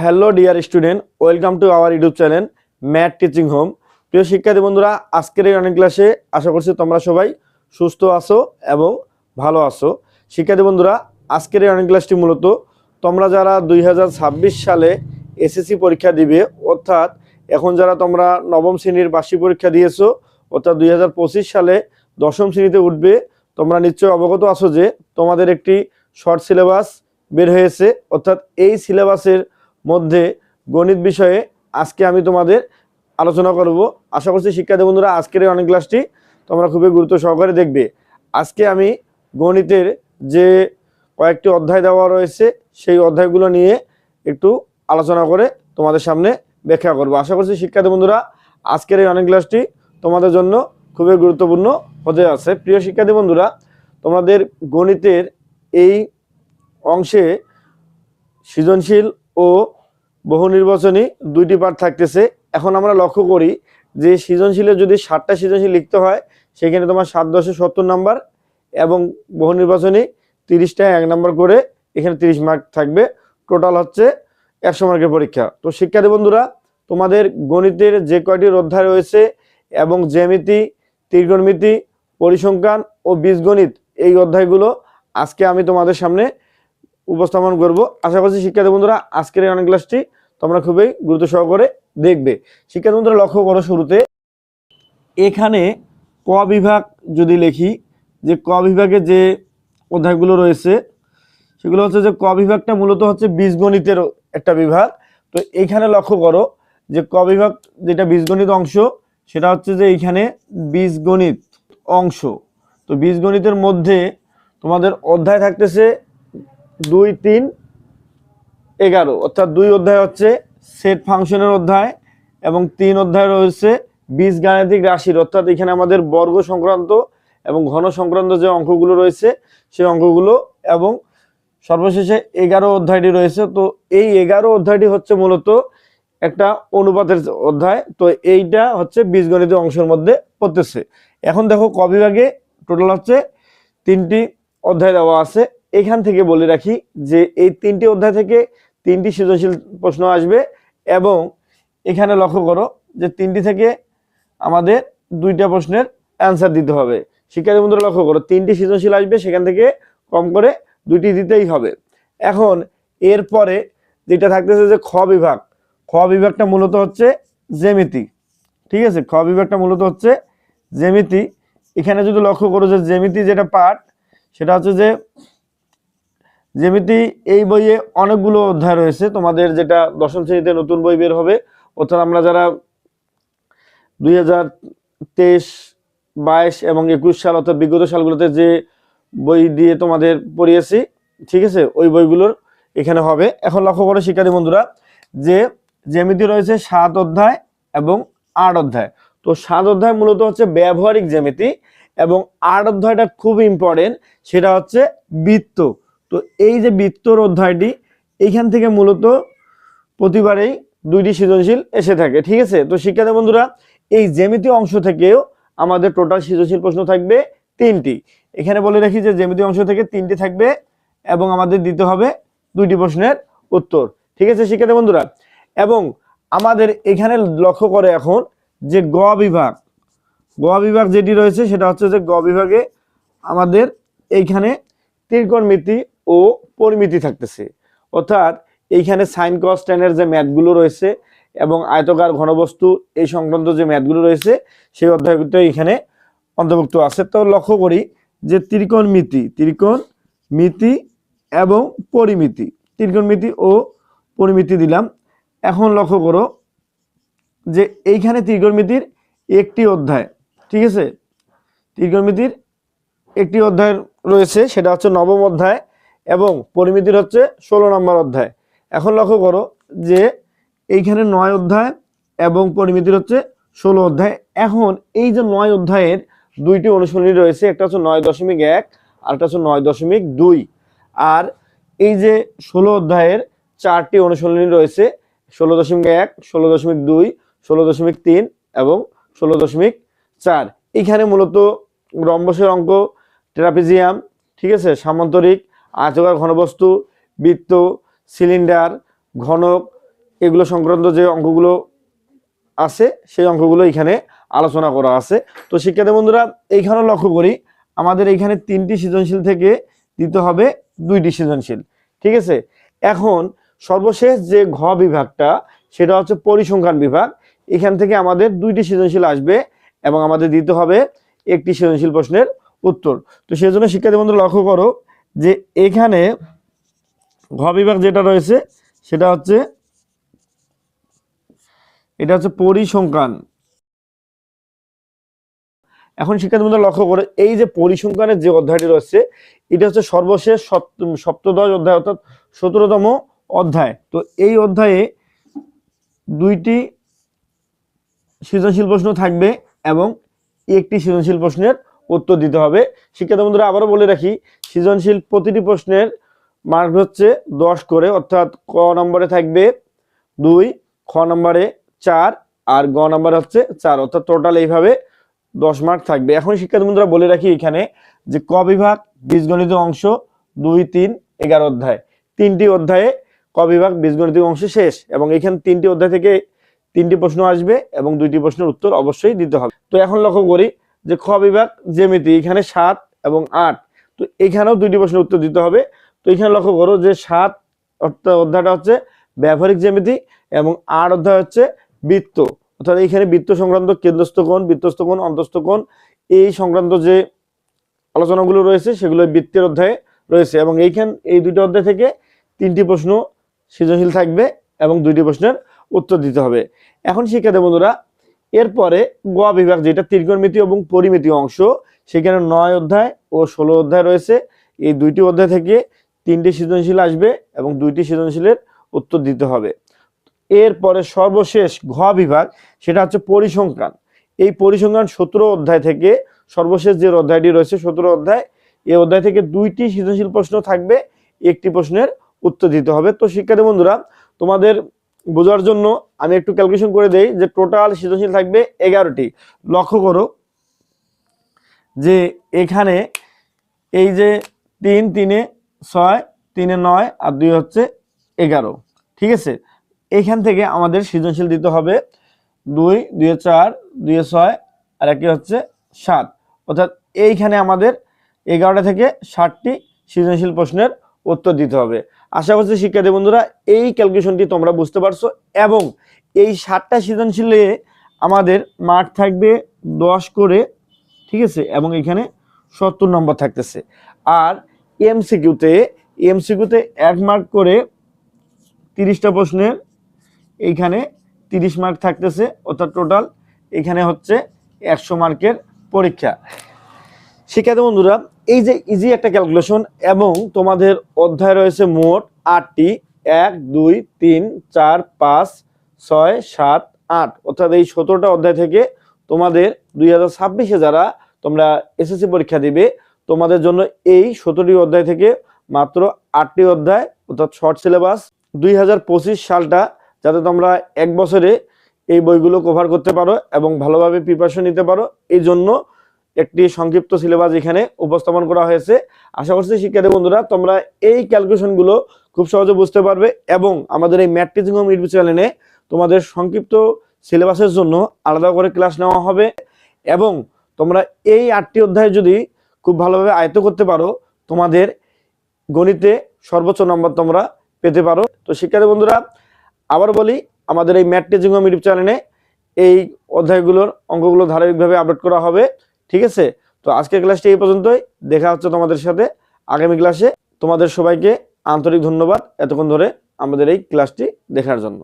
Hello dear student, welcome to our YouTube channel math teaching home. প্রিয় শিক্ষার্থী বন্ধুরা, আজকের এই অনেক ক্লাসে আশা করছি তোমরা সবাই সুস্থ আছো এবং ভালো আছো। শিক্ষার্থী বন্ধুরা, আজকের এই অনেক ক্লাসটি মূলত তোমরা যারা দুই হাজার ছাব্বিশ সালে এসএসসি পরীক্ষা দিবে, অর্থাৎ এখন যারা তোমরা নবম শ্রেণির বার্ষিক পরীক্ষা দিয়েছ, অর্থাৎ দুই হাজার পঁচিশ সালে দশম শ্রেণীতে উঠবে, তোমরা নিশ্চয় অবগত আছো যে তোমাদের একটি শর্ট সিলেবাস বের হয়েছে, অর্থাৎ এই সিলেবাসের মধ্যে গণিত বিষয়ে আজকে আমি তোমাদের আলোচনা করব। আশা করছি শিক্ষার্থী বন্ধুরা, আজকের এই অনেক ক্লাসটি তোমরা খুবই গুরুত্ব সহকারে দেখবে। আজকে আমি গণিতের যে কয়েকটি অধ্যায় দেওয়া রয়েছে, সেই অধ্যায়গুলো নিয়ে একটু আলোচনা করে তোমাদের সামনে ব্যাখ্যা করব। আশা করছি শিক্ষার্থী বন্ধুরা, আজকের এই অনেক ক্লাসটি তোমাদের জন্য খুবই গুরুত্বপূর্ণ হতে আছে প্রিয় শিক্ষার্থী বন্ধুরা, তোমাদের গণিতের এই অংশে সৃজনশীল ও বহু নির্বাচনী দুইটি পার্ট থাকতেছে। এখন আমরা লক্ষ্য করি যে সৃজনশীলে যদি ষাটটা সৃজনশীল লিখতে হয়, সেখানে তোমার সাত দশে সত্তর নাম্বার এবং বহু নির্বাচনী তিরিশটা এক নাম্বার করে এখানে তিরিশ মার্ক থাকবে। টোটাল হচ্ছে একশো মার্কের পরীক্ষা। তো শিক্ষার্থী বন্ধুরা, তোমাদের গণিতের যে কয়টি অধ্যায় রয়েছে এবং জ্যামিতি, ত্রিকোণমিতি, পরিসংখ্যান ও বীজগণিত, এই অধ্যায়গুলো আজকে আমি তোমাদের সামনে উপস্থাপন করব। আশা করছি শিক্ষার্থী বন্ধুরা, আজকের এই অনেক ক্লাসটি তোমরা খুবই গুরুত্ব সহকারে দেখবে। শিক্ষার্থী বন্ধুরা, লক্ষ্য করো শুরুতে। এখানে ক বিভাগ যদি লিখি, যে ক বিভাগে যে অধ্যায়গুলো রয়েছে, সেগুলো হচ্ছে যে ক বিভাগটা মূলত হচ্ছে বীজগণিতের একটা বিভাগ। তো এইখানে লক্ষ্য করো যে ক বিভাগ যেটা বীজগণিত অংশ, সেটা হচ্ছে যে এইখানে বীজগণিত অংশ। তো বীজগণিতের মধ্যে তোমাদের অধ্যায় থাকতেছে দুই, তিন, এগারো। অর্থাৎ দুই অধ্যায় হচ্ছে সেট ফাংশনের অধ্যায় এবং তিন অধ্যায় রয়েছে বীজগাণিতিক রাশির। অর্থাৎ এখানে আমাদের বর্গ সংক্রান্ত এবং ঘন সংক্রান্ত যে অঙ্কগুলো রয়েছে, সেই অঙ্কগুলো এবং সর্বশেষে এগারো অধ্যায়টি রয়েছে। তো এই এগারো অধ্যায়টি হচ্ছে মূলত একটা অনুপাতের অধ্যায়। তো এইটা হচ্ছে বীজগণিত অংশের মধ্যে পড়তেছে। এখন দেখো কবিভাগে টোটাল হচ্ছে তিনটি অধ্যায় দেওয়া আছে। এখান থেকে বলে রাখি যে এই তিনটি অধ্যায় থেকে তিনটি সৃজনশীল প্রশ্ন আসবে এবং এখানে লক্ষ্য করো যে তিনটি থেকে আমাদের দুইটা প্রশ্নের অ্যান্সার দিতে হবে। শিক্ষার্থী বন্ধুরা, লক্ষ্য করো, তিনটি সৃজনশীল আসবে, সেখান থেকে কম করে দুইটি দিতেই হবে। এখন এরপরে যেটা থাকতেছে যে খ বিভাগ, খ বিভাগটা মূলত হচ্ছে জ্যামিতি, ঠিক আছে? খ বিভাগটা মূলত হচ্ছে জ্যামিতি। এখানে যদি লক্ষ্য করো যে জেমিতি যেটা পার্ট সেটা হচ্ছে যে জ্যামিতি এই বইয়ে অনেকগুলো অধ্যায় রয়েছে। তোমাদের যেটা দশম শ্রেণীতে নতুন বই বের হবে, অর্থাৎ আমরা যারা দুই হাজার তেইশ, বাইশ এবং একুশ সাল, অর্থাৎ বিগত সালগুলোতে যে বই দিয়ে তোমাদের পড়িয়েছি, ঠিক আছে? ওই বইগুলোর এখানে হবে। এখন লক্ষ্য করো শিক্ষার্থী বন্ধুরা, যে জ্যামিতি রয়েছে সাত অধ্যায় এবং আট অধ্যায়। তো সাত অধ্যায় মূলত হচ্ছে ব্যবহারিক জ্যামিতি এবং আট অধ্যায়টা খুব ইম্পর্টেন্ট সেটা হচ্ছে বৃত্ত। তো এই যে বৃত্তর অধ্যায়টি, এইখান থেকে মূলত প্রতিবারেই দুইটি সৃজনশীল এসে থাকে, ঠিক আছে? তো শিক্ষার্থী বন্ধুরা, এই জ্যামিতি অংশ থেকেও আমাদের টোটাল সৃজনশীল প্রশ্ন থাকবে তিনটি। এখানে বলে রাখি যে জ্যামিতি অংশ থেকে তিনটি থাকবে এবং আমাদের দিতে হবে দুইটি প্রশ্নের উত্তর, ঠিক আছে শিক্ষার্থী বন্ধুরা? এবং আমাদের এখানে লক্ষ্য করে এখন যে গ বিভাগ গ বিভাগ যেটি রয়েছে সেটা হচ্ছে যে গ বিভাগে আমাদের এইখানে ত্রিকোণমিতি ও পরিমিতি থাকতেছে। অর্থাৎ এইখানে সাইন কস টেনের যে ম্যাথগুলো রয়েছে এবং আয়তকার ঘনবস্তু এই সংক্রান্ত যে ম্যাথগুলো রয়েছে, সেই অধ্যায়গুলো এখানে অন্তর্ভুক্ত আছে। তো লক্ষ্য করি যে ত্রিকোণমিতি ত্রিকোণ মিতি এবং পরিমিতি, ত্রিকোণমিতি ও পরিমিতি দিলাম। এখন লক্ষ্য করো যে এইখানে ত্রিকোণমিতির একটি অধ্যায়, ঠিক আছে? ত্রিকোণমিতির একটি অধ্যায় রয়েছে, সেটা হচ্ছে নবম অধ্যায়। এবং পরিমিতির হচ্ছে ষোলো নম্বর অধ্যায়। এখন লক্ষ্য করো যে এইখানে নয় অধ্যায় এবং পরিমিতির হচ্ছে ষোলো অধ্যায়। এখন এই যে নয় অধ্যায়ের দুইটি অনুশীলনী রয়েছে, একটা হচ্ছে নয় দশমিক এক, আর একটা হচ্ছে নয় দশমিক দুই। আর এই যে ষোলো অধ্যায়ের চারটি অনুশীলনী রয়েছে, ষোলো দশমিক এক, ষোলো দশমিক দুই, ষোলো দশমিক তিন এবং ষোলো দশমিক চার। এখানে মূলত রম্বসের অঙ্ক, ট্রাপিজিয়াম, ঠিক আছে, সামান্তরিক আয়তকার ঘনবস্তু, বৃত্ত, সিলিন্ডার, ঘনক, এগুলো সংক্রান্ত যে অঙ্কগুলো আছে, সেই অঙ্কগুলো এখানে আলোচনা করা আছে। তো শিক্ষার্থী বন্ধুরা এইখানে লক্ষ্য করি, আমাদের এইখানে তিনটি সৃজনশীল থেকে দিতে হবে দুইটি সৃজনশীল, ঠিক আছে? এখন সর্বশেষ যে ঘ বিভাগটা, সেটা হচ্ছে পরিসংখ্যান বিভাগ। এখান থেকে আমাদের দুইটি সৃজনশীল আসবে এবং আমাদের দিতে হবে একটি সৃজনশীল প্রশ্নের উত্তর। তো সেই জন্য শিক্ষার্থী বন্ধুরা, লক্ষ্য করো যে এখানে ঘ বিভাগ যেটা রয়েছে, সেটা হচ্ছে এটা হচ্ছে পরিসংখ্যান। এখন শিক্ষার্থী বন্ধুরা লক্ষ্য করে, এই যে পরিসংখ্যানের যে অধ্যায়টি রয়েছে, এটা হচ্ছে সর্বশেষ সপ্ত- সপ্তদশ অধ্যায়, অর্থাৎ সতেরোতম অধ্যায়। তো এই অধ্যায়ে দুইটি সৃজনশীল প্রশ্ন থাকবে এবং একটি সৃজনশীল প্রশ্নের উত্তর দিতে হবে। শিক্ষার্থী বন্ধুরা, আবারও বলে রাখি, সৃজনশীল প্রতিটি প্রশ্নের মার্ক হচ্ছে দশ করে, অর্থাৎ ক নম্বরে থাকবে দুই, খ নম্বরে চার, আর গ নম্বরে হচ্ছে চার, অর্থাৎ টোটাল এইভাবে দশ মার্ক থাকবে। এখন শিক্ষার্থী বন্ধুরা, বলে রাখি এখানে যে ক বিভাগ, বীজগণিত অংশ, দুই, তিন, এগারো অধ্যায়। তিনটি অধ্যায়ে ক বিভাগ, বীজগণিত অংশ শেষ, এবং এখানে তিনটি অধ্যায় থেকে তিনটি প্রশ্ন আসবে, এবং দুইটি প্রশ্নের উত্তর অবশ্যই দিতে হবে। তো এখন লক্ষ্য করি যে খ বিভাগ জ্যামিতি এখানে সাত এবং আট। তো এখানেও দুইটি প্রশ্নের উত্তর দিতে হবে। তো এখানে লক্ষ্য করো যে সাত অর্থাৎ অধ্যায়টা হচ্ছে ব্যবহারিক জ্যামিতি এবং আট অধ্যায় হচ্ছে বৃত্ত। অর্থাৎ এখানে বৃত্ত সংক্রান্ত কেন্দ্রস্থ কোণ, বৃত্তস্থ অন্তস্থ এই সংক্রান্ত যে আলোচনাগুলো রয়েছে সেগুলো বৃত্তের অধ্যায়ে রয়েছে এবং এইখান, এই দুইটি অধ্যায় থেকে তিনটি প্রশ্ন সৃজনশীল থাকবে এবং দুইটি প্রশ্নের উত্তর দিতে হবে। এখন শিক্ষার্থী বন্ধুরা এরপরে গ বিভাগ যেটা ত্রিকোণমিতি এবং পরিমিতি অংশ, সেখানে নয় অধ্যায় ও ষোলো অধ্যায় রয়েছে। এই দুইটি অধ্যায় থেকে তিনটি সৃজনশীল আসবে এবং দুইটি সৃজনশীলের উত্তর দিতে হবে। এরপরে সর্বশেষ ঘ বিভাগ, সেটা হচ্ছে পরিসংখ্যান। এই পরিসংখ্যান সতেরো অধ্যায় থেকে সর্বশেষ যে অধ্যায়টি রয়েছে সতেরো অধ্যায় এই অধ্যায় থেকে দুইটি সৃজনশীল প্রশ্ন থাকবে, একটি প্রশ্নের উত্তর দিতে হবে। তো শিক্ষার্থী বন্ধুরা, তোমাদের বোঝার জন্য আমি একটু ক্যালকুলেশন করে দেই যে টোটাল সৃজনশীল থাকবে এগারোটি। লক্ষ্য করো যে এখানে এই যে তিন, তিনে ছয়, তিনে নয় আর দুই হচ্ছে এগারো। ঠিক আছে? এইখান থেকে আমাদের সৃজনশীল দিতে হবে দুই, দুয়ে চার, দুয়ে ছয় আর একটি হচ্ছে সাত। অর্থাৎ এইখানে আমাদের এগারোটা থেকে ষাটটি সৃজনশীল প্রশ্নের উত্তর দিতে হবে। আশা করছি শিক্ষার্থী বন্ধুরা, এই ক্যালকুলেশনটি তোমরা বুঝতে পারছ এবং এই সাতটা সৃজনশীলে আমাদের মার্ক থাকবে দশ করে, ঠিক আছে? এবং এখানে সত্তর নম্বর থাকতেছে। আর এমসিকিউতে এমসিকিউতে এক মার্ক করে তিরিশটা প্রশ্নের এইখানে তিরিশ মার্ক থাকতেছে, অর্থাৎ টোটাল এখানে হচ্ছে একশো মার্কের পরীক্ষা। শিক্ষার্থী বন্ধুরা এই যে ইজি একটা ক্যালকুলেশন এবং তোমাদের অধ্যায় রয়েছে মোট আটটি, এক, দুই, তিন, চার, পাঁচ, ছয়, সাত, আট। অর্থাৎ এই সতেরোটা অধ্যায় থেকে তোমাদের দুই হাজার ছাব্বিশে যারা তোমরা এসএসসি পরীক্ষা দিবে, তোমাদের জন্য এই সতেরোটি অধ্যায় থেকে মাত্র আটটি অধ্যায়, অর্থাৎ শর্ট সিলেবাস দুই হাজার পঁচিশ সালটা, যাতে তোমরা এক বছরে এই বইগুলো কভার করতে পারো এবং ভালোভাবে প্রিপারেশন নিতে পারো। এই জন্য একটি সংক্ষিপ্ত সিলেবাস এখানে উপস্থাপন করা হয়েছে। আশা করছি শিক্ষার্থী বন্ধুরা, তোমরা এই ক্যালকুলেশনগুলো খুব সহজে বুঝতে পারবে এবং আমাদের এই ম্যাট টিচিং হোম ইউটিউব চ্যানেলে তোমাদের সংক্ষিপ্ত সিলেবাসের জন্য আলাদা করে ক্লাস নেওয়া হবে এবং তোমরা এই আটটি অধ্যায় যদি খুব ভালোভাবে আয়ত্ত করতে পারো, তোমাদের গণিতে সর্বোচ্চ নম্বর তোমরা পেতে পারো। তো শিক্ষার্থী বন্ধুরা, আবার বলি, আমাদের এই ম্যাট টিচিং হোম ইউটিউব চ্যানেলে এই অধ্যায়গুলোর অঙ্কগুলো ধারাবাহিকভাবে আপলোড করা হবে। ঠিক আছে? তো আজকের ক্লাসটি এই পর্যন্তই। দেখা হচ্ছে তোমাদের সাথে আগামী ক্লাসে। তোমাদের সবাইকে আন্তরিক ধন্যবাদ এতক্ষণ ধরে আমাদের এই ক্লাসটি দেখার জন্য।